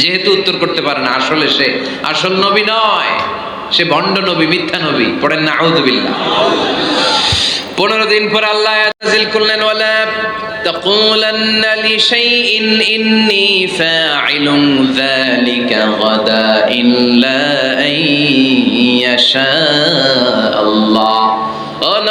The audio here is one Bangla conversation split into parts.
যেহেতু উত্তর করতে পারে না আসলে সে আসল নবী নয় সে ভণ্ড নবী মিথ্যা নবী পড়েন না আউদুবিল্লাহ পনেরো দিন পর আল্লাহ নাজিল করলেন ওয়ালা تقولن لشيء إني فاعل ذلك غدا إلا أن يشاء الله ও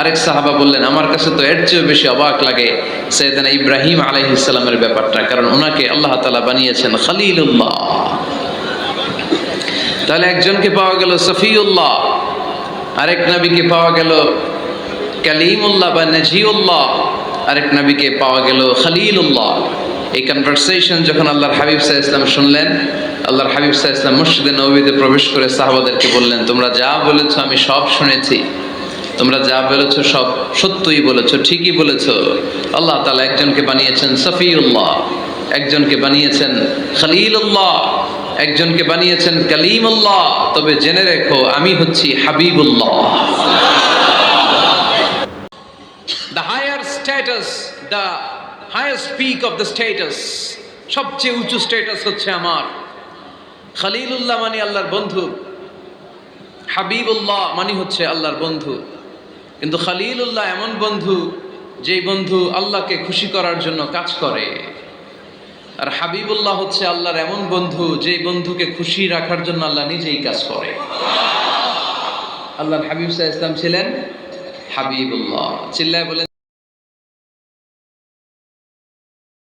আরেক সাহাবা বললেন, আমার কাছে তো এর চেয়েও বেশি অবাক লাগে সৈয়দানা ইব্রাহিম আলাইহিসসালামের ব্যাপারটা, কারণ ওনাকে আল্লাহ তালা বানিয়েছেন খলিলুল্লাহ। তাহলে একজনকে পাওয়া গেল সফিউল্লাহ, আরেক নবীকে পাওয়া গেল কালিমুল্লাহ বা নাজিউল্লাহ, আরেক নবীকে পাওয়া গেল খলিলুল্লাহ। এই কনভারসেশন যখন আল্লাহর হাবিব সাহা ইসলাম শুনলেন, আল্লাহর হাবিব সাহা ইসলাম মসজিদে নবীতে প্রবেশ করে সাহাবাদেরকে বললেন, তোমরা যা বলেছ আমি সব শুনেছি। তোমরা যা বলেছ সব সত্যই বলেছ, ঠিকই বলেছ। আল্লাহ তালা একজনকে বানিয়েছেন সফিউল্লাহ, একজনকে বানিয়েছেন খলিলুল্লাহ, একজনকে বানিয়েছেন কালিমুল্লাহ। তবে জেনে রেখো, আমি হচ্ছি Habibullah. The higher status the highest peak of the status সবচেয়ে উঁচু স্ট্যাটাস হচ্ছে আমার। খালিলুল্লাহ মানে আল্লাহর বন্ধু। হাবিবুল্লাহ মানে হচ্ছে আল্লাহর বন্ধু। কিন্তু খালিলুল্লাহ এমন বন্ধু যেই বন্ধু আল্লাহকে খুশি করার জন্য কাজ করে। আর হাবিবুল্লাহ হচ্ছে আল্লাহর এমন বন্ধু যেই বন্ধুকে খুশি রাখার জন্য আল্লাহ নিজেই কাজ করে। আল্লাহ হাবিব সাহা ইসলাম ছিলেন হাবিবুল্লাহ। চিল্লায় বলেন